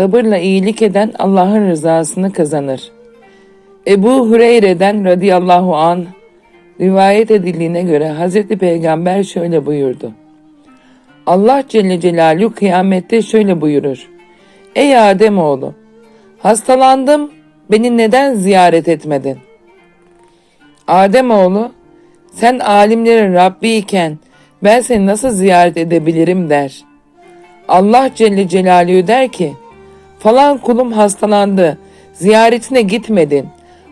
Sabırla iyilik eden Allah'ın rızasını kazanır. Ebu Hureyre'den radıyallahu an rivayet edildiğine göre Hazreti Peygamber şöyle buyurdu. Allah Celle Celaluhu kıyamette şöyle buyurur. Ey Ademoğlu, hastalandım, beni neden ziyaret etmedin? Ademoğlu, sen alimlerin Rabbi iken ben seni nasıl ziyaret edebilirim der. Allah Celle Celaluhu der ki, falan kulum hastalandı, ziyaretine gitmedin.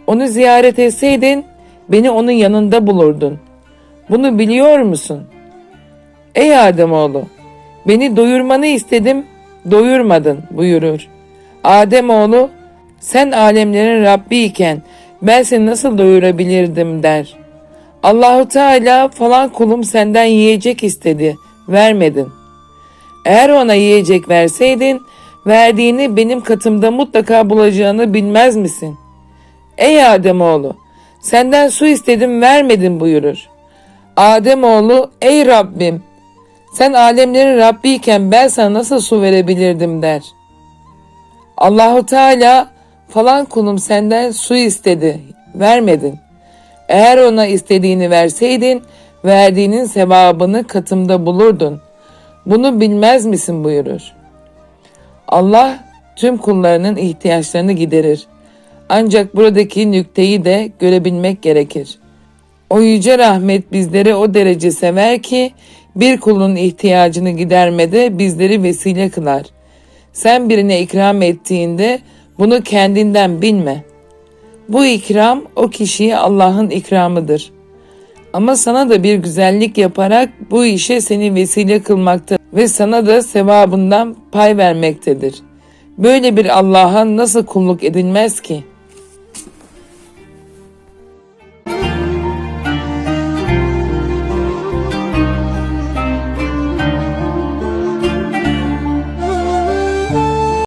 Onu ziyaret etseydin, beni onun yanında bulurdun. Bunu biliyor musun? Ey Ademoğlu, beni doyurmanı istedim, doyurmadın buyurur. Ademoğlu, sen alemlerin Rabbi iken ben seni nasıl doyurabilirdim der. Allahu Teala falan kulum senden yiyecek istedi, vermedin. Eğer ona yiyecek verseydin, verdiğini benim katımda mutlaka bulacağını bilmez misin? Ey Ademoğlu, senden su istedim vermedin buyurur. Ademoğlu, ey Rabbim, sen alemlerin Rabbiyken ben sana nasıl su verebilirdim der. Allahu Teala falan kulum senden su istedi, vermedin. Eğer ona istediğini verseydin, verdiğinin sevabını katımda bulurdun. Bunu bilmez misin buyurur. Allah tüm kullarının ihtiyaçlarını giderir. Ancak buradaki nükteyi de görebilmek gerekir. O yüce rahmet bizleri o derece sever ki bir kulun ihtiyacını gidermede bizleri vesile kılar. Sen birine ikram ettiğinde bunu kendinden bilme. Bu ikram o kişiye Allah'ın ikramıdır. Ama sana da bir güzellik yaparak bu işe seni vesile kılmakta ve sana da sevabından pay vermektedir. Böyle bir Allah'a nasıl kulluk edilmez ki?''